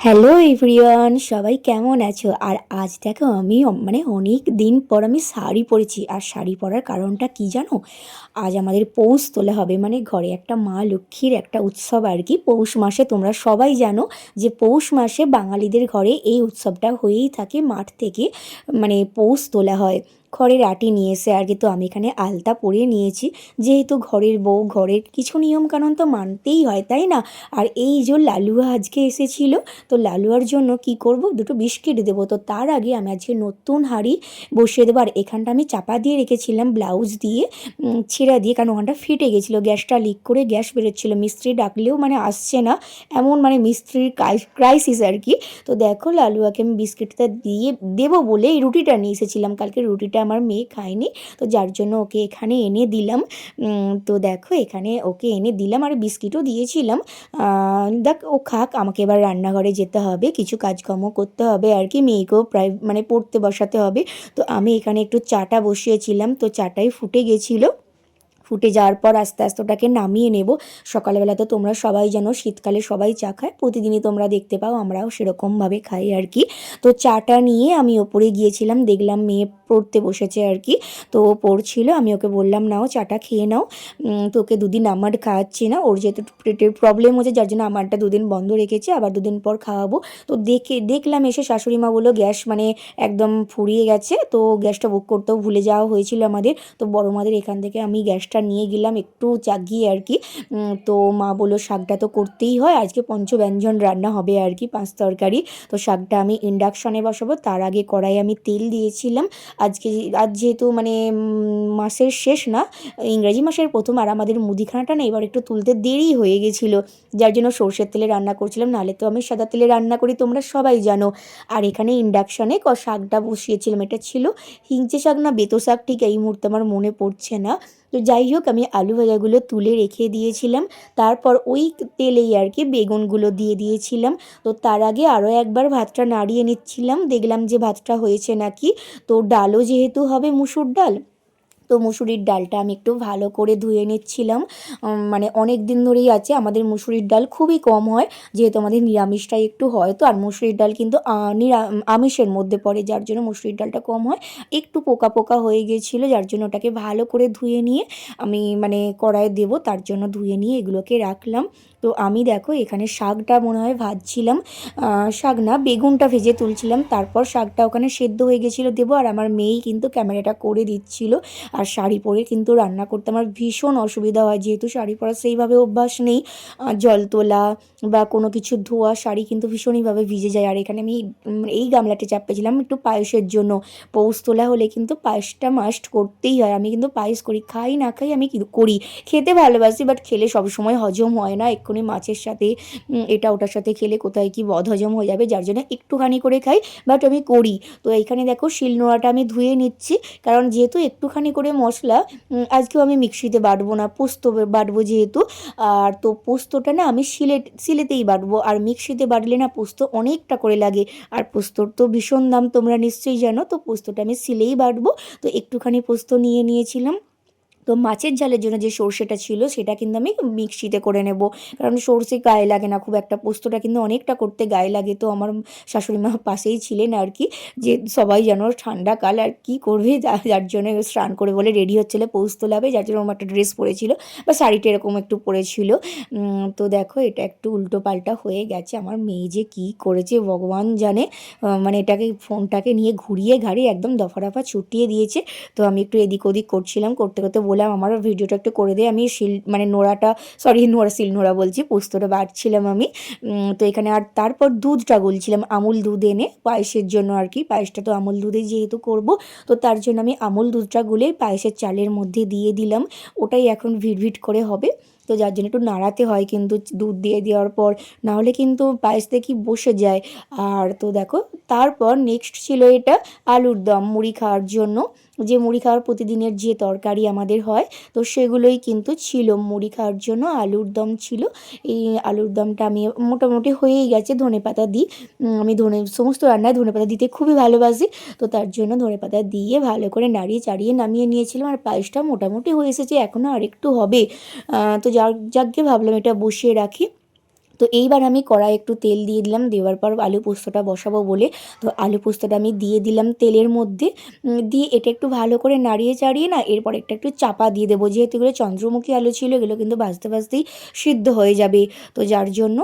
Hello everyone, সবাই কেমন আছো? আর আজ দেখো আমি মানে অনেক দিন পর আমি শাড়ি পরেছি। আর শাড়ি পরার কারণটা কি জানো? আজ আমাদের পৌষ তোলা হবে। মানে ঘরে একটা মা লক্ষ্মীর একটা উৎসব আর কি। পৌষ মাসে তোমরা সবাই জানো যে পৌষ মাসে বাঙালিদের ঘরে এই উৎসবটা হয়েই থাকে। মাঠ থেকে মানে পৌষ তোলা হয়। খড়ের আটি নিয়ে এসে আর কি তো আমি এখানে আলতা পরিয়ে নিয়েছি। যেহেতু ঘরের বউ, ঘরের কিছু নিয়মকানুন তো মানতেই হয়, তাই না? আর এই যে লালুয়া আজকে এসেছিল, তো লালুয়ার জন্য কি করব? দুটো বিস্কিট দেবো। তো তার আগে আমি আজকে নতুন হাঁড়ি বসিয়ে দেবো। আর এখানটা আমি চাপা দিয়ে রেখেছিলাম ব্লাউজ দিয়ে ছেঁড়া দিয়ে, কারণ ওখানটা ফেটে গেছিল। গ্যাসটা লিক করে গ্যাস বেরোচ্ছিলো। মিস্ত্রি ডাকলেও মানে আসছে না। এমন মানে মিস্ত্রির ক্রাইসিস আর কি। তো দেখো লালুয়াকে আমি বিস্কিটটা দিয়ে দেবো বলে এই রুটিটা নিয়ে এসেছিলাম। কালকে রুটিটা আমার মেয়ে খায়নি, তো যার জন্য ওকে এখানে এনে দিলাম। তো দেখো এখানে ওকে এনে দিলাম আর বিস্কিটও দিয়েছিলাম। দেখ ও খাক, আমাকে এবার রান্নাঘরে যেতে হবে, কিছু কাজকর্ম করতে হবে আর কি, মেয়েকেও প্রায় মানে পড়তে বসাতে হবে। তো আমি এখানে একটু চাটা বসিয়েছিলাম, তো চাটাই ফুটে গেছিল। ফুটে যাওয়ার পর আস্তে আস্তে ওটাকে নামিয়ে নেব। সকালবেলা তো তোমরা সবাই জানো শীতকালে সবাই চা খায়। প্রতিদিনই তোমরা দেখতে পাও আমরাও সেরকমভাবে খাই আর কি। তো চাটা নিয়ে আমি ওপরে গিয়েছিলাম দেখলাম মেয়ে পড়তে বসেছে আর কি। তো ও পড়ছিল আমি ওকে বললাম নাও চাটা খেয়ে নাও। উম, তো ওকে দুদিন আমার খাওয়াচ্ছি না। ওর যেহেতু পেটের প্রবলেম হচ্ছে যার জন্য আমারটা দুদিন বন্ধ রেখেছি আবার দুদিন পর খাওয়াবো। তো দেখে দেখলাম এসে শাশুড়ি মা বলল গ্যাস মানে একদম ফুরিয়ে গেছে। তো গ্যাসটা বুক করতেও ভুলে যাওয়া হয়েছিল আমাদের। তো বড় মাদের এখান থেকে আমি গ্যাসটা নিয়ে গেলাম, একটু জাগিয়ে আর কি। তো মা বলল, শাকটা তো করতেই হয়, আজকে পঞ্চব্যঞ্জন রান্না হবে আর কি, পাঁচ তরকারি। তো শাকটা আমি ইন্ডাকশনে বসাবো, তার আগে কড়াই আমি তেল দিয়েছিলাম। আজকে আজ যেহেতু মানে মাসের শেষ না, ইংরাজি মাসের প্রথম, আর আমাদের মুদিখানাটা না এবার একটু তুলতে দেরি হয়ে গেছিল। যার জন্য সর্ষের তেলে রান্না করছিলাম, নাহলে তো আমি সাদা তেলে রান্না করি, তোমরা সবাই জানো। আর এখানে ইন্ডাকশানে ক, শাকটা বসিয়েছিলাম, এটা ছিল হিংচে শাক না, বেতো শাক, ঠিক এই মুহূর্তে আমার মনে পড়ছে না। তো যাই হোক, আমি আলু ভাজাগুলো তুলে রেখে দিয়েছিলাম। তারপর ওই তেলেই আর কি বেগুনগুলো দিয়ে দিয়েছিলাম। তো তার আগে আরও একবার ভাতটা নাড়িয়ে নিচ্ছিলাম। দেখলাম যে ভাতটা হয়েছে নাকি। তো ডালও যেহেতু হবে মুসুর ডাল তো মুসুরির ডালটা আমি একটু ভালো করে ধুয়ে নিচ্ছিলাম। মানে অনেক দিন ধরেই আছে, আমাদের মুসুরির ডাল খুবই কম হয়, যেহেতু আমাদের নিরামিষটাই একটু হয়, তো আর মুসুরির ডাল কিন্তু আমিষের মধ্যে পড়ে, যার জন্য মুসুরির ডালটা কম হয়। একটু পোকা পোকা হয়ে গিয়েছিল, যার জন্য ওটাকে ভালো করে ধুয়ে নিয়ে আমি মানে কড়াইয়ে দেবো, তার জন্য ধুয়ে নিয়ে এগুলোকে রাখলাম। তো আমি দেখো এখানে শাকটা মনে হয় ভাজছিলাম শাক না, বেগুনটা ভেজে তুলছিলাম, তারপর শাকটা ওখানে সেদ্ধ হয়ে গেছিল দেবো, আর আমার মেয়েই কিন্তু ক্যামেরাটা করে দিচ্ছিল, আর শাড়ি পরে কিন্তু রান্না করতে আমার ভীষণ অসুবিধা হয়, যেহেতু শাড়ি পরা সেইভাবে অভ্যাস নেই জল তোলা বা কোনো কিছু ধোয়া শাড়ি কিন্তু ভীষণইভাবে ভিজে যায়, আর এখানে আমি এই গামলাটি চাপিয়েছিলাম একটু পায়েসের জন্য, পৌষ তোলা হলে কিন্তু পায়েসটা মাস্ট করতেই হয়, আমি কিন্তু পায়েস করি, খাই না খাই আমি করি, খেতে ভালোবাসি বাট খেলে সবসময় হজম হয় না এক্ষুনি মাছের সাথে এটা ওটার সাথে খেলে কোথায় কি বদ হজম হয়ে যাবে, যার জন্য একটুখানি করে খাই বাট আমি করি। তো এইখানে দেখো শিলনোড়াটা আমি ধুয়ে নিচ্ছি, কারণ যেহেতু একটুখানি করে মশলা আজকেও আমি মিক্সিতে বাটবো না, পোস্ত বাটবো যেহেতু, আর তো পোস্তটা না আমি শিলে, শিলেতেই বাটবো, আর মিক্সিতে বাটলে না পোস্ত অনেকটা করে লাগে, আর পোস্তর তো ভীষণ দাম, তোমরা নিশ্চয়ই জানো, তো পোস্তটা আমি শিলেই বাটবো, তো একটুখানি পোস্ত নিয়ে নিয়েছিলাম। তো মাছের ঝালের জন্য যে সর্ষেটা ছিল, সেটা কিন্তু আমি মিক্সিতে করে নেব। কারণ সর্ষে গায়ে লাগে না খুব একটা, পোস্তটা কিন্তু অনেকটা করতে গায়ে লাগে। তো আমার শাশুড়ি মা পাশেই ছিলেন আর কি, যে সবাই যেন ঠান্ডাকাল আর কি করবে যার জন্য স্নান করে বলে রেডি হচ্ছিল পোস্ত লাভে, যার জন্য আমার একটা ড্রেস পরেছিল বা শাড়িটা এরকম একটু পরেছিল। তো দেখো এটা একটু উল্টো পাল্টা হয়ে গেছে। আমার মেয়ে যে কী করেছে ভগবান জানে। মানে এটাকে, ফোনটাকে নিয়ে ঘুরিয়ে ঘাড়িয়ে একদম দফা দফা ছুটিয়ে দিয়েছে। তো আমি একটু এদিক ওদিক করছিলাম, করতে করতে বললাম আমার ভিডিওটা একটু করে দিয়ে আমি শিল মানে নোড়াটা সরি নোড়া, শিল নোড়া বলছি, পোস্তটা বাটছিলাম আমি। তো এখানে আর তারপর দুধটা গলছিলাম, আমুল দুধ এনে পায়েসের জন্য আর কি। পায়েসটা তো আমুল দুধে যেহেতু করব, তো তার জন্য আমি আমুল দুধটা গুলে পায়েসের চালের মধ্যে দিয়ে দিলাম। ওটাই এখন ভিড় করে হবে। তো যার জন্য একটু নাড়াতে হয় কিন্তু দুধ দিয়ে দেওয়ার পর, নাহলে কিন্তু পায়েস দেখি বসে যায়। আর তো দেখো, তারপর নেক্সট ছিল এটা আলুর দম, মুড়ি খাওয়ার জন্য। যে মুড়ি খাওয়ার প্রতিদিনের যে তরকারি আমাদের হয়, তো সেগুলোই কিন্তু ছিল। মুড়ি খাওয়ার জন্য আলুর দম ছিল। এই আলুর দমটা আমি মোটামুটি হয়েই গেছে, ধনে পাতা দিই। আমি ধনে, সমস্ত রান্নায় ধনে পাতা দিতে খুবই ভালোবাসি। তো তার জন্য ধনে পাতা দিয়ে ভালো করে নাড়িয়ে চাড়িয়ে নামিয়ে নিয়েছিলাম। আর পায়েসটা মোটামুটি হয়ে এসেছে, এখনও আরেকটু হবে। তো যার যাকে ভাবলাম এটা বসিয়ে রাখি। তো এইবার আমি কড়াই একটু তেল দিয়ে দিলাম, দেওয়ার পর আলু পোস্তটা বসাবো বলে। তো আলু পোস্তটা আমি দিয়ে দিলাম তেলের মধ্যে। দিয়ে এটা একটু ভালো করে নাড়িয়ে চাড়িয়ে না, এরপর একটা একটু চাপা দিয়ে দেবো। যেহেতু এগুলো চন্দ্রমুখী আলু ছিল, এগুলো কিন্তু ভাজতে ভাজতেই সিদ্ধ হয়ে যাবে। তো যার জন্য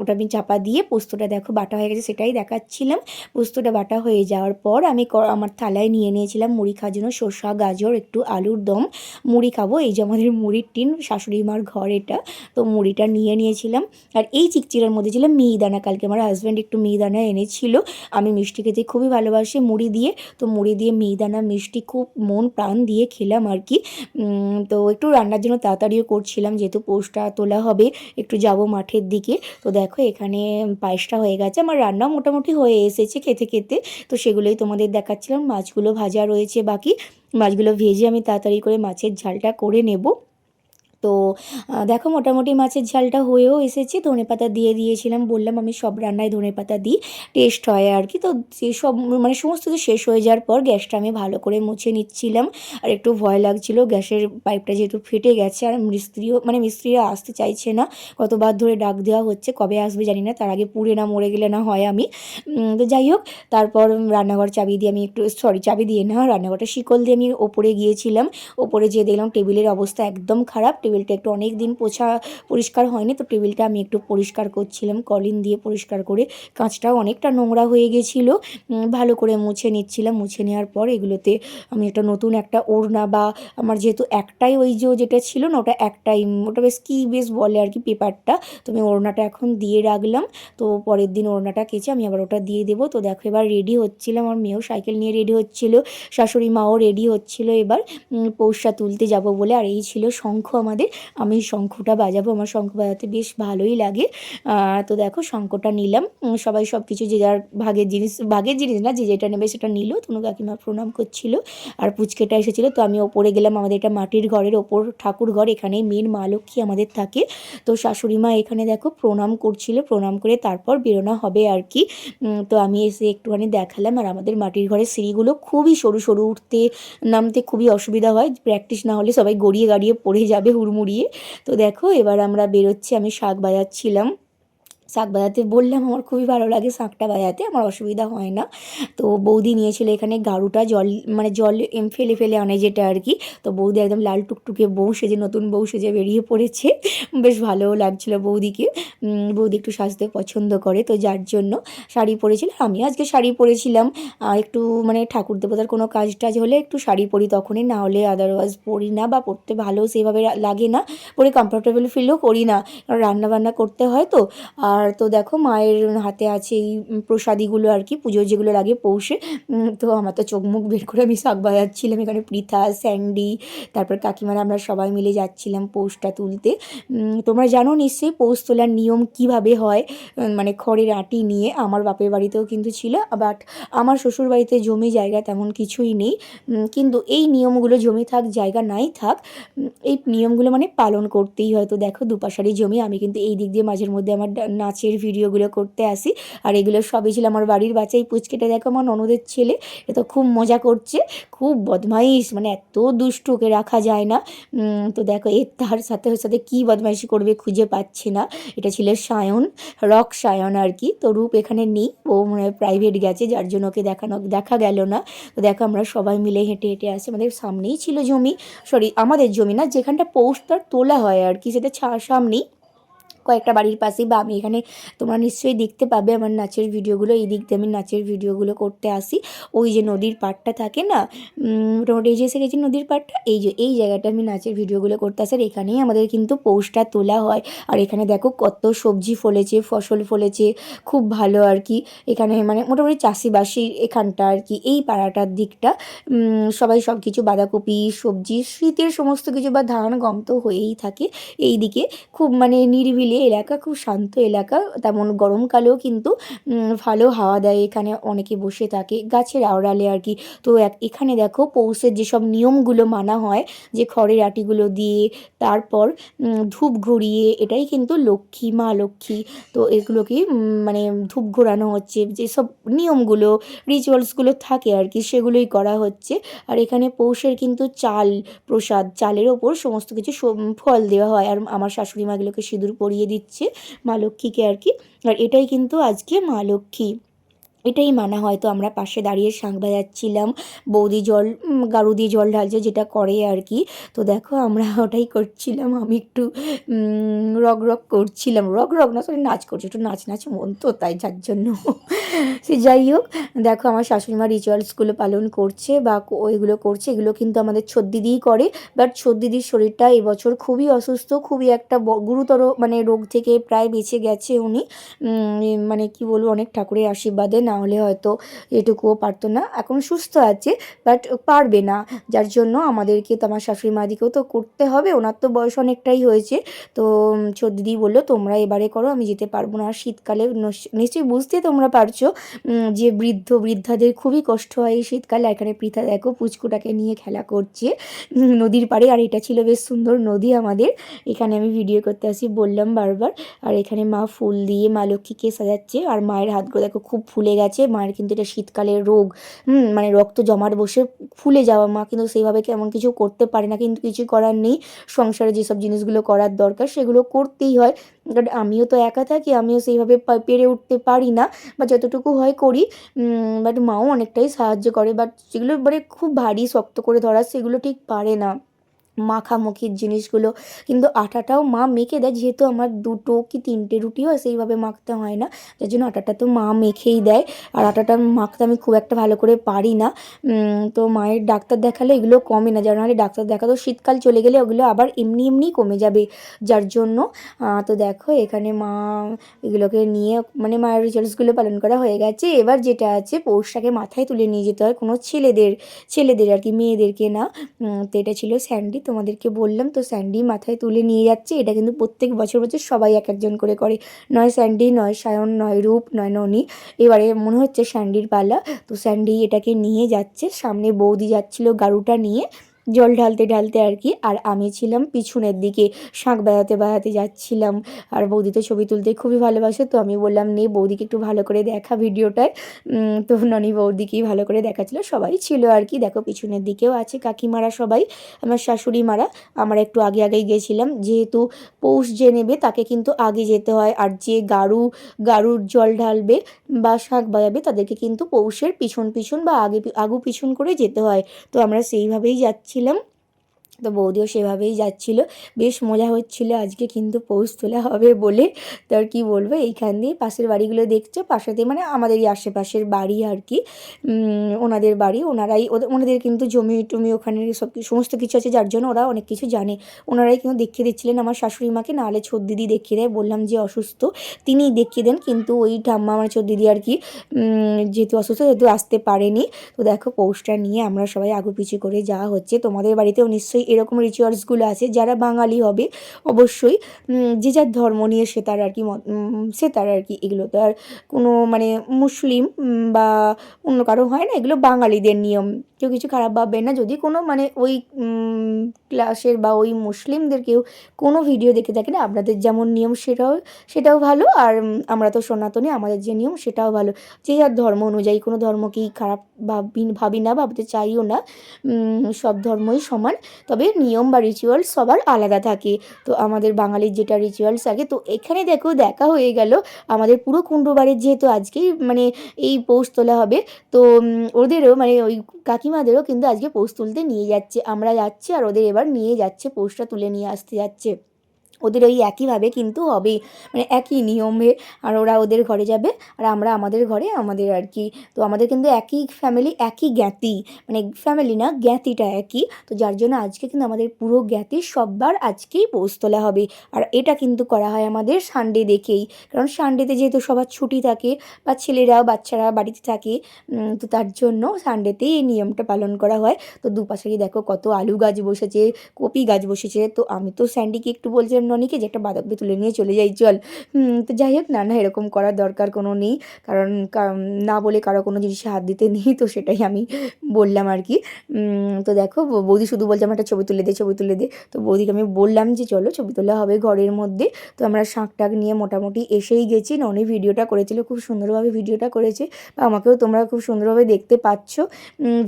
ওটা আমি চাপা দিয়ে পোস্তটা দেখো বাটা হয়ে গেছে, সেটাই দেখাচ্ছিলাম। পোস্তটা বাটা হয়ে যাওয়ার পর আমি আমার থালায় নিয়ে নিয়েছিলাম মুড়ি খাওয়ার জন্য শসা, গাজর, একটু আলুর দম। মুড়ি খাব, এই যে আমাদের মুড়ির টিন, শাশুড়ি মার ঘর এটা। তো মুড়িটা নিয়ে নিয়েছিলাম। আর এই চিকচিরার মধ্যে ছিল মিহিদানা, কালকে আমার হাজব্যান্ড একটু মিহিদানা এনেছিল। আমি মিষ্টি খেতে খুবই ভালোবাসি, মুড়ি দিয়ে, তো মুড়ি দিয়ে মিহিদানা, মিষ্টি খুব মন প্রাণ দিয়ে খেলাম আর কি। তো একটু রান্নার জন্য তাড়াতাড়িও করছিলাম, যেহেতু পোস্টটা তোলা হবে, একটু যাব মাঠের দিকে। তো দেখো এখানে পায়েসটা হয়ে গেছে, আমার রান্না মোটামুটি হয়ে এসেছে খেতে খেতে। তো সেগুলোই তোমাদের দেখাচ্ছিলাম, মাছগুলো ভাজা রয়েছে বাকি। মাছগুলো ভেজে আমি তাড়াতাড়ি করে মাছের ঝালটা করে নেব। তো দেখো মোটামুটি মাছের ঝালটা হয়েও এসেছে। ধনে পাতা দিয়ে দিয়েছিলাম, বললাম আমি সব রান্নায় ধনে পাতা দিই, টেস্ট হয় আর কি। তো সব মানে সমস্ত কিছু শেষ হয়ে যাওয়ার পর গ্যাসটা আমি ভালো করে মুছে নিচ্ছিলাম। আর একটু ভয় লাগছিল, গ্যাসের পাইপটা যেহেতু ফেটে গেছে আর মিস্ত্রিও মানে মিস্ত্রিরা আসতে চাইছে না। কতবার ধরে ডাক দেওয়া হচ্ছে, কবে আসবে জানি না, তার আগে পুড়ে না মরে গেলে না হয় আমি। তো যাই হোক, তারপর রান্নাঘর চাবি দিয়ে আমি একটু সরি চাবি দিয়ে না, রান্নাঘরটা শিকল দিয়ে আমি ওপরে গিয়েছিলাম। ওপরে যেয়ে দেখলাম টেবিলের অবস্থা একদম খারাপ টেবিলটা একটু অনেক দিন পোছা পরিষ্কার হয়নি, তো টেবিলটা আমি একটু পরিষ্কার করছিলাম, কলিন দিয়ে পরিষ্কার করে কাঁচটাও অনেকটা নোংরা হয়ে গেছিল। ভালো করে মুছে নিচ্ছিলাম, মুছে নেওয়ার পর এগুলোতে আমি একটা নতুন একটা ওড়না বা আমার যেহেতু একটাই ওই যে যেটা ছিল না, ওটা একটাই, ওটা বেশ কী বেশ বলে আর কি পেপারটা, তো আমি ওড়নাটা এখন দিয়ে রাখলাম। তো পরের দিন ওড়নাটা কেচে আমি আবার ওটা দিয়ে দেবো। তো দেখো এবার রেডি হচ্ছিলাম, আমার মেয়েও সাইকেল নিয়ে রেডি হচ্ছিল, শাশুড়ি মাও রেডি হচ্ছিল এবার। পৌষা তুলতে যাব বলে, আর এই ছিল শঙ্খ আমাদের আমি শঙ্খটা বাজাবো, আমার শঙ্খ বাজাতে বেশ ভালোই লাগে। তো দেখো শঙ্খটা নিলাম। সবাই সব কিছু যে যার ভাগের জিনিস ভাগের জিনিস না, যে যেটা নেবে সেটা নিল। তনু কাকিমা প্রণাম করছিল আর পুচকেটা এসেছিল। তো আমি ওপরে গেলাম, আমাদের এটা মাটির ঘরের ওপর ঠাকুর ঘর এখানে মেন মা লক্ষ্মী আমাদের থাকে। তো শাশুড়ি মা এখানে দেখো প্রণাম করছিল, প্রণাম করে তারপর বেরোনো হবে আর কি। তো আমি এসে একটুখানি দেখালাম আর আমাদের মাটির ঘরের সিঁড়িগুলো খুবই সরু সরু, উঠতে নামতে খুবই অসুবিধা হয়। প্র্যাকটিস না হলে সবাই গড়িয়ে গাড়িয়ে পড়ে যাবে হুড়মুড়িয়ে। তো দেখো এবার আমরা বেরোচ্ছি আমি শাক বাজাচ্ছিলাম। শাক বাজাতে বললাম, আমার খুবই ভালো লাগে শাকটা বাজাতে, আমার অসুবিধা হয় না। তো বৌদি নিয়েছিল এখানে গাড়ুটা জল মানে জল ফেলে ফেলে আনে যেটা আর কি। তো বৌদি একদম লাল টুকটুকে বউ সেজে, নতুন বউ সেজে বেরিয়ে পড়েছে। বেশ ভালোও লাগছিল বৌদিকে। বৌদি একটু সাজতে পছন্দ করে, তো যার জন্য শাড়ি পরেছিল। আমি আজকে শাড়ি পরেছিলাম। একটু মানে ঠাকুর দেবতার কোনো কাজ টাজ হলে একটু শাড়ি পরি তখনই, না হলে আদারওয়াইজ পরি না বা পরতে ভালো সেভাবে লাগে না। পরে কমফোর্টেবল ফিলও করি না। রান্না বান্না করতে হয় তো। আর তো দেখো মায়ের হাতে আছে এই প্রসাদিগুলো আর কি, পুজোর যেগুলো লাগে পৌষে। তো আমার তো চোখ মুখ বের করে আমি শাক বাজাচ্ছিলাম। এখানে পৃথা স্যান্ডি, তারপর কাকিমারা আমরা সবাই মিলে যাচ্ছিলাম পৌষটা তুলতে। তোমরা জানো নিশ্চয়ই পৌষ তোলার নিয়ম কীভাবে হয়? মানে খড়ের আটি নিয়ে। আমার বাপের বাড়িতেও কিন্তু ছিল, বাট আমার শ্বশুর বাড়িতে জমি জায়গা তেমন কিছুই নেই। কিন্তু এই নিয়মগুলো জমি থাক, জায়গা নাই থাক এই নিয়মগুলো মানে পালন করতেই হয়তো দেখো দুপাশারি জমি, আমি কিন্তু এই দিক দিয়ে মাঝের মধ্যে আমার ডা- নাচের ভিডিওগুলো করতে আসি। আর এগুলো সবই ছিল আমার বাড়ির বাচ্চা এই পুচকেটা দেখো আমার ননদের ছেলে। এ তো খুব মজা করছে। খুব বদমাইশ। মানে এত দুষ্টু ওকে রাখা যায় না। তো দেখো এর তার সাথে সাথে কী বদমাইশি করবে খুঁজে পাচ্ছে না। এটা ছিল সায়ন, রক সায়ন আর কি। তো রূপ এখানে নেই। ও মানে প্রাইভেট গেছে। যার জন্য ওকে দেখানো, দেখা গেল না। তো দেখো আমরা সবাই মিলে হেঁটে হেঁটে আসি। আমাদের সামনেই ছিল জমি। সরি আমাদের জমি না, যেখানটা পৌষ পোস্টার তোলা হয় আর কি। সেটা সামনেই। কয়েকটা বাড়ির পাশেই বা আমি এখানে তোমরা নিশ্চয়ই দেখতে পাবে আমার নাচের ভিডিওগুলো এই দিক দিয়ে আমি নাচের ভিডিওগুলো করতে আসি। ওই যে নদীর পাড়টা থাকে না? মোটামুটি এই যে এসে গেছি নদীর পাড়টা? এই যে, এই জায়গাটা আমি নাচের ভিডিওগুলো করতে আসি আর এখানেই আমাদের কিন্তু পৌষটা তোলা হয়। আর এখানে দেখো কত সবজি ফলেছে, ফসল ফলেছে, খুব ভালো আর কি। এখানে মানে মোটামুটি চাষিবাসি এখানটা আর কি, এই পাড়াটার দিকটা। সবাই সব কিছু বাঁধাকপি, সবজি, শীতের সমস্ত কিছু বা ধান গম তো হয়েই থাকে। এই দিকে খুব মানে নিরিবিলি এলাকা খুব শান্ত এলাকা, তেমন গরমকালেও কিন্তু ভালো হাওয়া দেয়। এখানে অনেকে বসে থাকে, গাছের আওড়ালে আর কি। তো এখানে দেখো পৌষের যেসব নিয়মগুলো মানা হয়, যে খড়ের আটিগুলো দিয়ে, তারপর ধূপ ঘুরিয়ে, এটাই কিন্তু লক্ষ্মী, মা লক্ষ্মী। তো এগুলোকে মানে ধূপ ঘোরানো হচ্ছে, যেসব নিয়মগুলো রিচুয়ালসগুলো থাকে আর কি, সেগুলোই করা হচ্ছে। আর এখানে পৌষের কিন্তু চাল প্রসাদ, চালের ওপর সমস্ত কিছু ফল দেওয়া হয়। আর আমার শাশুড়ি মাগুলোকে সিঁদুর পরিয়ে দিচ্ছে মা লক্ষ্মীকে আর কি। আর এটাই কিন্তু আজকে মা লক্ষ্মী। এটাই মানা হয়তো আমরা পাশে দাঁড়িয়ে শাঁখ বাজাচ্ছিলাম, বৌদি জল গারু দিয়ে জল ঢালছে যেটা করে আর কি। তো দেখো আমরা ওটাই করছিলাম, আমি একটু রগ রগ করছিলাম। রগ রগ না সরি নাচ করছি, একটু নাচ নাচ মন তো তাই, যার জন্য। সে যাই হোক, দেখো আমার শাশুড়ি মা রিচুয়ালসগুলো পালন করছে বা ওইগুলো করছে, এগুলো কিন্তু আমাদের দিদিই করে। বাট দিদির শরীরটা এবছর খুবই অসুস্থ, খুবই একটা গুরুতর মানে রোগ থেকে প্রায় বেঁচে গেছে উনি। মানে কি বলব, অনেক ঠাকুরের আশীর্বাদে না হলে হয়তো এটুকুও পারতো না। এখন সুস্থ আছে বাট পারবে না। যার জন্য আমাদেরকে তো আমার শাশুড়ি মাদিকেও তো করতে হবে। ওনার তো বয়স অনেকটাই হয়েছে। তো দিদি বলল, তোমরা এবারে করো, আমি যেতে পারব না। শীতকালে নিশ্চয়ই বুঝতে তোমরা পারছ যে বৃদ্ধ, বৃদ্ধাদের খুবই কষ্ট হয় এই শীতকালে। এখানে পৃথা, দেখো, পুচকুটাকে নিয়ে খেলা করছে। নদীর পাড়ে, আর এটা ছিল বেশ সুন্দর নদী আমাদের। এখানে আমি ভিডিও করতে আসি, বললাম বারবার। আর এখানে মা ফুল দিয়ে মা লক্ষ্মীকে সাজাচ্ছে। আর মায়ের হাতগুলো, দেখো, খুব ফুলে গেছে, মায়ের কিন্তু এটা শীতকালের রোগ। হুম মানে রক্ত জমাট বসে ফুলে যাওয়া, মা কিন্তু সেইভাবে কেমন কিছু করতে পারে না, কিন্তু কিছু করার নেই। সংসারে যেসব জিনিসগুলো করার দরকার, সেগুলো করতেই হয়। কারণ আমিও তো একা থাকি, আমিও সেইভাবে পেরে উঠতে পারি না, বা যতটুকু হয় করি। বাট মাও অনেকটাই সাহায্য করে বাট যেগুলো মানে খুব ভারী, শক্ত করে ধরা, সেগুলো ঠিক পারে না। মাখামাখির জিনিসগুলো। কিন্তু আটাটাও মা মেখে দেয়, যেহেতু আমার দুটো কি তিনটে রুটি হয় সেইভাবে মাখতে হয় না। যার জন্য আটাটা তো মা মেখেই দেয়। আর আটাটা মাখতে আমি খুব একটা ভালো করে পারি না। তো মায়ের ডাক্তার দেখালে এগুলো কমে না। যার নাহলে ডাক্তার দেখাতো শীতকাল চলে গেলে ওগুলো আবার এমনি এমনি কমে যাবে। যার জন্য তো দেখো এখানে মা এগুলোকে নিয়ে মানে মায়ের রিচুয়ালসগুলো পালন করা হয়ে গেছে। এবার যেটা আছে, পৌষটাকে মাথায় তুলে নিয়ে যেতে হয় কোনো ছেলেদের ছেলেদের আর কি, মেয়েদেরকে না। তো এটা ছিল স্যান্ডি। তোমাদেরকে বললাম, তো স্যান্ডি মাথায় তুলে নিয়ে যাচ্ছে। এটা কিন্তু প্রত্যেক বছর বছর সবাই এক একজন করে করে। নয় স্যান্ডি, নয় সায়ন, নয় রূপ, নয় ননি। এবারে মনে হচ্ছে স্যান্ডির পালা। তো স্যান্ডি এটাকে নিয়ে যাচ্ছে। সামনে বৌদি যাচ্ছিল গারুটা নিয়ে। জল ঢালতে ঢালতে আর কি, আর আমি ছিলাম পিছনের দিকে, শাঁখ বেড়াতে বেড়াতে যাচ্ছিলাম। আর বৌদি তো ছবি তুলতে খুবই ভালোবাসে, তো আমি বললাম, নে বৌদিকে একটু ভালো করে দেখা ভিডিওটায়। তো ননি বৌদিকেই ভালো করে দেখাচ্ছিল, সবাই ছিল আর কি। দেখো পিছনের দিকেও আছে কাকিমারা সবাই, আমার শাশুড়ি মারা আমরা একটু আগে আগেই গেছিলাম, যেহেতু পৌষ যে নেবে তাকে কিন্তু আগে যেতে হয়, আর যে গারু, গারুর জল ঢালবে বা শাক বাজাবে তাদেরকে কিন্তু পৌষের পিছন পিছন বা আগে আগু পিছন করে যেতে হয়। তো আমরা সেইভাবেই যাচ্ছিলাম তো বৌদিও সেভাবেই যাচ্ছিল। বেশ মজা হচ্ছিল, আজকে কিন্তু পৌষ তোলা হবে বলে। তো আর কী বলব, এইখান দিয়ে পাশের বাড়িগুলো দেখছ? পাশেতে মানে আমাদেরই আশেপাশের বাড়ি আর কি। ওনাদের বাড়ি, ওনারাই ওনাদের কিন্তু জমি টমি ওখানে সব সমস্ত কিছু আছে, যার জন্য ওরা অনেক কিছু জানে। ওনারাই কিন্তু দেখিয়ে দিচ্ছিলেন আমার শাশুড়ি মাকে, নাহলে ছোট দিদি দেখিয়ে দেয়। বললাম যে অসুস্থ তিনিই দেখিয়ে দেন, কিন্তু ওই ঠাম্মা আমার ছোট দিদি আর কি যেহেতু অসুস্থ সেহেতু আসতে পারেনি। তো দেখো, পৌষটা নিয়ে আমরা সবাই আগু পিছু করে যাওয়া হচ্ছে। তোমাদের বাড়িতেও নিশ্চয়ই এরকম রিচুয়ালসগুলো আছে, যারা বাঙালি হবে, অবশ্যই যে যার ধর্ম নিয়ে সে তার আর কি সে তার আর কি এগুলো তো আর কোনো মানে মুসলিম বা অন্য কারও হয় না, এগুলো বাঙালিদের নিয়ম। কেউ কিছু খারাপ ভাববে না। যদি কোনো মানে ওই ক্লাসের বা ওই মুসলিমদের কেউ কোনো ভিডিও দেখে থাকে না, আপনাদের যেমন নিয়ম সেটাও সেটাও ভালো। আর আমরা তো সনাতনী, আমাদের যে নিয়ম সেটাও ভালো। যে যার ধর্ম অনুযায়ী কোনো ধর্মকেই খারাপ ভাবি ভাবি না, ভাবতে চাইও না সব ধর্মই সমান। তবে নিয়ম বা রিচুয়াল সবার আলাদা থাকে। তো আমাদের বাঙালির যেটা রিচুয়ালস থাকে, তো এখানে দেখো দেখা হয়ে গেল, আমাদের পুরো কুণ্ডবাড়ির যেহেতু আজকেই মানে এই পৌষ তোলা হবে, তো ওদেরও মানে ওই কাকিমাদেরও কিন্তু আজকে পোষ তুলতে নিয়ে যাচ্ছে। আমরা যাচ্ছি আর ওদের এবার নিয়ে যাচ্ছে পোস্টটা তুলে নিয়ে আসতে যাচ্ছে। ওদের ওই একইভাবে কিন্তু হবে মানে একই নিয়মে আর ওরা ওদের ঘরে যাবে আর আমরা আমাদের ঘরে আমাদের আর কি। তো আমাদের কিন্তু একই ফ্যামিলি একই জ্ঞাতি মানে ফ্যামিলি না, জ্ঞাতিটা একই। তো যার জন্য আজকে কিন্তু আমাদের পুরো জ্ঞাতি সববার আজকেই পোস্ট তোলা হবে। আর এটা কিন্তু করা হয় আমাদের সানডে দেখেই। কারণ সানডেতে যেহেতু সবার ছুটি থাকে বা ছেলেরাও বাচ্চারা বাড়িতে থাকে তো তার জন্য সানডেতেই এই নিয়মটা পালন করা হয়। তো দুপাশেই দেখো কত আলু গাছ বসেছে, কপি গাছ বসেছে। তো আমি তো স্যান্ডিকে একটু বলছিলাম ননিকে যে একটা বাদকবে তুলে নিয়ে চলে যাই, চল। তো যাই হোক, না না, এরকম করার দরকার কোনো নেই। কারণ না বলে কারও কোনো জিনিসে হাত দিতে নেই, তো সেটাই আমি বললাম আর কি। তো দেখো বৌদি শুধু বলছে, আমার একটা ছবি তুলে দে, ছবি তুলে দে। তো বৌদিকে আমি বললাম যে, চলো, ছবি তোলা হবে ঘরের মধ্যে। তো আমরা শাঁক টাক নিয়ে মোটামুটি এসেই গেছি। ননি ভিডিওটা করেছিল, খুব সুন্দরভাবে ভিডিওটা করেছে। বা আমাকেও তোমরা খুব সুন্দরভাবে দেখতে পাচ্ছ।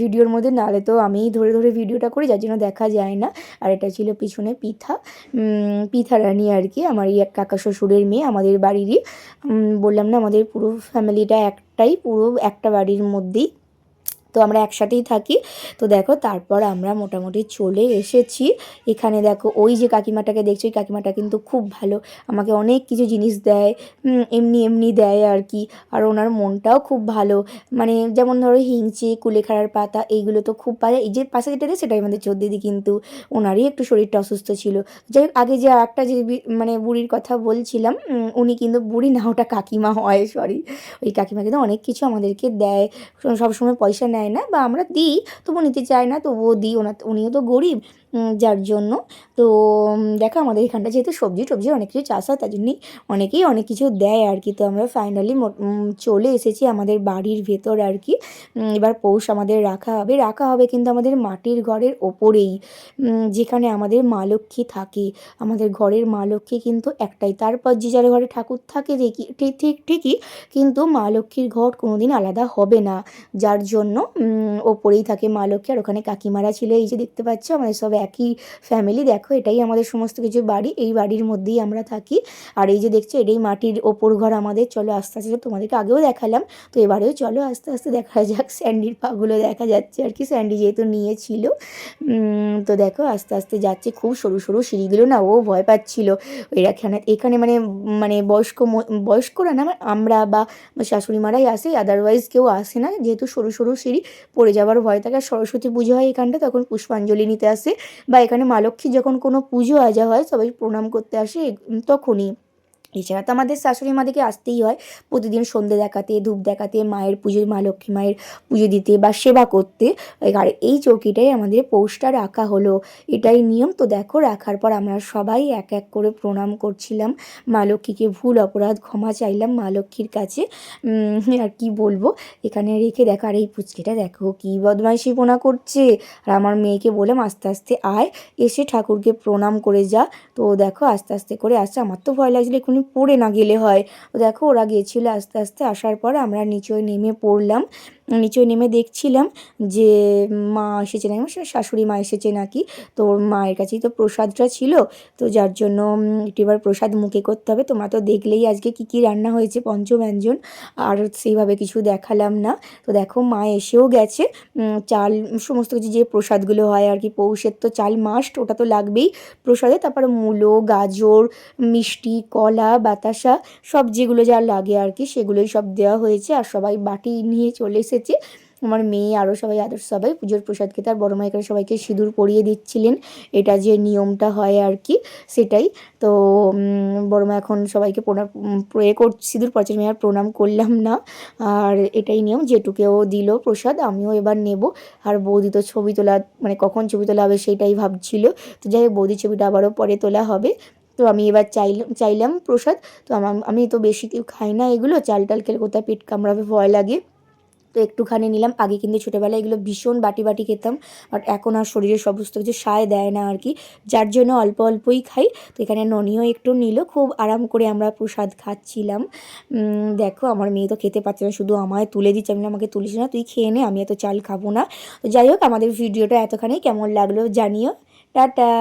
ভিডিওর মধ্যে নাহলে তো আমিই ধরে ধরে ভিডিওটা করি, যার জন্য দেখা যায় না। আর এটা ছিল পিছনে পিঠা। পিঠা রানী আর কি, আমার এই এক কাকা শ্বশুরের মেয়ে, আমাদের বাড়িরই। বললাম না, আমাদের পুরো ফ্যামিলিটা একটাই, পুরো একটা বাড়ির মধ্যেই। তো আমরা একসাথেই থাকি। তো দেখো তারপর আমরা মোটামুটি চলে এসেছি। এখানে দেখো ওই যে কাকিমাটাকে দেখছ, ওই কাকিমাটা কিন্তু খুব ভালো। আমাকে অনেক কিছু জিনিস দেয় এমনি এমনি দেয় আর কি। আর ওনার মনটাও খুব ভালো। মানে যেমন ধরো হিংচে, কুলেখাড়ার পাতা, এইগুলো তো খুব যায় এই যে পাশে যেটা দেয় সেটাই আমাদের চোদ্দ দিদি কিন্তু ওনারই একটু শরীরটা অসুস্থ ছিল। যাই আগে যে একটা যে মানে বুড়ির কথা বলছিলাম উনি কিন্তু বুড়ি না, ওটা কাকিমা হয় সরি ওই কাকিমা কিন্তু অনেক কিছু আমাদেরকে দেয়। সবসময় পয়সা নেয়। না বা আমরা দিই তবু নিতে চায় না তবুও দিই ওনার উনিও তো গরিব। যার জন্য। তো দেখো আমাদের এখানটা যেহেতু সবজি টবজি অনেক কিছু চাষ হয়, তার জন্যই অনেকেই অনেক কিছু দেয় আর কি। তো আমরা ফাইনালি চলে এসেছি আমাদের বাড়ির ভেতর আর কি। এবার পৌষ আমাদের রাখা হবে। রাখা হবে কিন্তু আমাদের মাটির ঘরের ওপরেই। যেখানে আমাদের মা লক্ষ্মী থাকে। আমাদের ঘরের মা লক্ষ্মী কিন্তু একটাই। তারপর যে যার ঘরে ঠাকুর থাকে দেখি ঠিক ঠিক, ঠিকই। কিন্তু মা লক্ষ্মীর ঘর কোনোদিন আলাদা হবে না। যার জন্য ওপরেই থাকে মা লক্ষ্মী। আর ওখানে কাকিমারা ছিল, এই যে দেখতে পাচ্ছ, আমাদের সব একই ফ্যামিলি দেখো, এটাই আমাদের সমস্ত কিছু বাড়ি। এই বাড়ির মধ্যেই আমরা থাকি। আর এই যে দেখছ, এটাই মাটির ওপর ঘর আমাদের। চলো, আস্তে আস্তে তোমাদেরকে আগেও দেখালাম। তো এবারেও চলো, আস্তে আস্তে দেখা যাক। স্যান্ডির পাগুলো দেখা যাচ্ছে আর কি। স্যান্ডি যেহেতু নিয়েছিল। তো দেখো, আস্তে আস্তে যাচ্ছে। খুব সরু সরু সিঁড়িগুলো না, ও ভয় পাচ্ছিল। ওই এখানে মানে মানে বয়স্ক বয়স্করা না মানে আমরা বা শাশুড়ি মারাই আসে। আদারওয়াইজ কেউ আসে না। যেহেতু সরু সরু সিঁড়ি, পড়ে যাওয়ার ভয় থাকে। আর সরস্বতী পুজো হয় এখানটা, তখন পুষ্পাঞ্জলি নিতে আসে। বা এখানে মা লক্ষ্মী যখন কোনো পুজো আজা হয় সবাই প্রণাম করতে আসে তখনই। এছাড়া তো আমাদের শাশুড়ি মাদেরকে আসতেই হয়। প্রতিদিন সন্ধে দেখাতে, ধূপ দেখাতে, মায়ের পুজো, মা লক্ষ্মী মায়ের পুজো দিতে বা সেবা করতে। আর এই চৌকিটাই আমাদের পৌষটা রাখা হলো। এটাই নিয়ম। তো দেখো, রাখার পর আমরা সবাই এক এক করে প্রণাম করছিলাম। মা লক্ষ্মীকে ভুল, অপরাধ, ক্ষমা চাইলাম মা লক্ষ্মীর কাছে। আর কি বলব? এখানে রেখে দেখো, আর এই পুচকিটা দেখো কি বদমাইশি পোনা করছে। আর আমার মেয়েকে বললাম, আস্তে আস্তে আয়, এসে ঠাকুরকে প্রণাম করে যা। তো দেখো, আস্তে আস্তে করে আসছে। আমার তো ভয় লাগছিল এক্ষুনি পড়ে না গেলে হয়। দেখো ওরা গেছিল আস্তে আস্তে, আসার পর আমরা নিচে নেমে পড়লাম। নিচে নেমে দেখছিলাম যে মা এসেছে নাকি শাশুড়ি মা এসেছে নাকি। তো মায়ের কাছেই তো প্রসাদটা ছিল। তো যার জন্য উম, একটু এবার প্রসাদ মুখে করতে হবে। তোমরা তো দেখলেই আজকে কি কি রান্না হয়েছে পঞ্চব্যঞ্জন আর সেইভাবে কিছু দেখালাম না। তো দেখো মা এসেও গেছে। চাল সমস্ত কিছু যে প্রসাদগুলো হয় আর কি পৌষের তো চাল মাস্ট ওটা তো লাগবেই প্রসাদে। তারপর মূলো গাজর মিষ্টি কলা বাতাসা সব যেগুলো যা লাগে আর কি সেগুলোই সব দেওয়া হয়েছে। আর সবাই বাটি নিয়ে চলে এসেছে। আমার মেয়ে আরও সবাই আদর, সবাই পুজোর প্রসাদ খেতে আর বড় মাইকার সবাইকে সিঁদুর পরিয়ে দিচ্ছিলেন। এটা যে নিয়মটা হয় আর কি, সেটাই। তো বড় মা এখন সবাইকে প্রণাম প্রে কর, সিঁদুর পড়ছে আমি আর প্রণাম করলাম না। আর এটাই নিয়ম, যেটুকেও দিল প্রসাদ, আমিও এবার নেব। আর বৌদি তো ছবি তোলা মানে কখন ছবি তোলা হবে সেটাই ভাবছিল। তো যাই হোক বৌদি ছবিটা আবারও পরে তোলা হবে। তো আমি এবার চাইলাম চাইলাম প্রসাদ। তো আমি তো বেশি কেউ খাই না এগুলো। চাল টাল খেলে কোথায় পেট কামড়াবে ভয় লাগে। তো একটুখানি নিলাম। আগে কিন্তু ছোটোবেলায় এগুলো ভীষণ বাটি বাটি খেতাম। বাট এখন আর শরীরে সমস্ত কিছু সায় দেয় না আর কি। যার জন্য অল্প অল্পই খাই। তো এখানে ননিও একটু নিল। খুব আরাম করে আমরা প্রসাদ খাচ্ছিলাম। দেখো, আমার মেয়ে তো খেতে পারছে না। শুধু আমায় তুলে দিচ্ছে। আমি আমাকে তুলিস না, তুই খেয়ে নে। আমি এত চাল খাব না। তো যাই হোক, আমাদের ভিডিওটা এতখানি। কেমন লাগল জানিও। টাটা!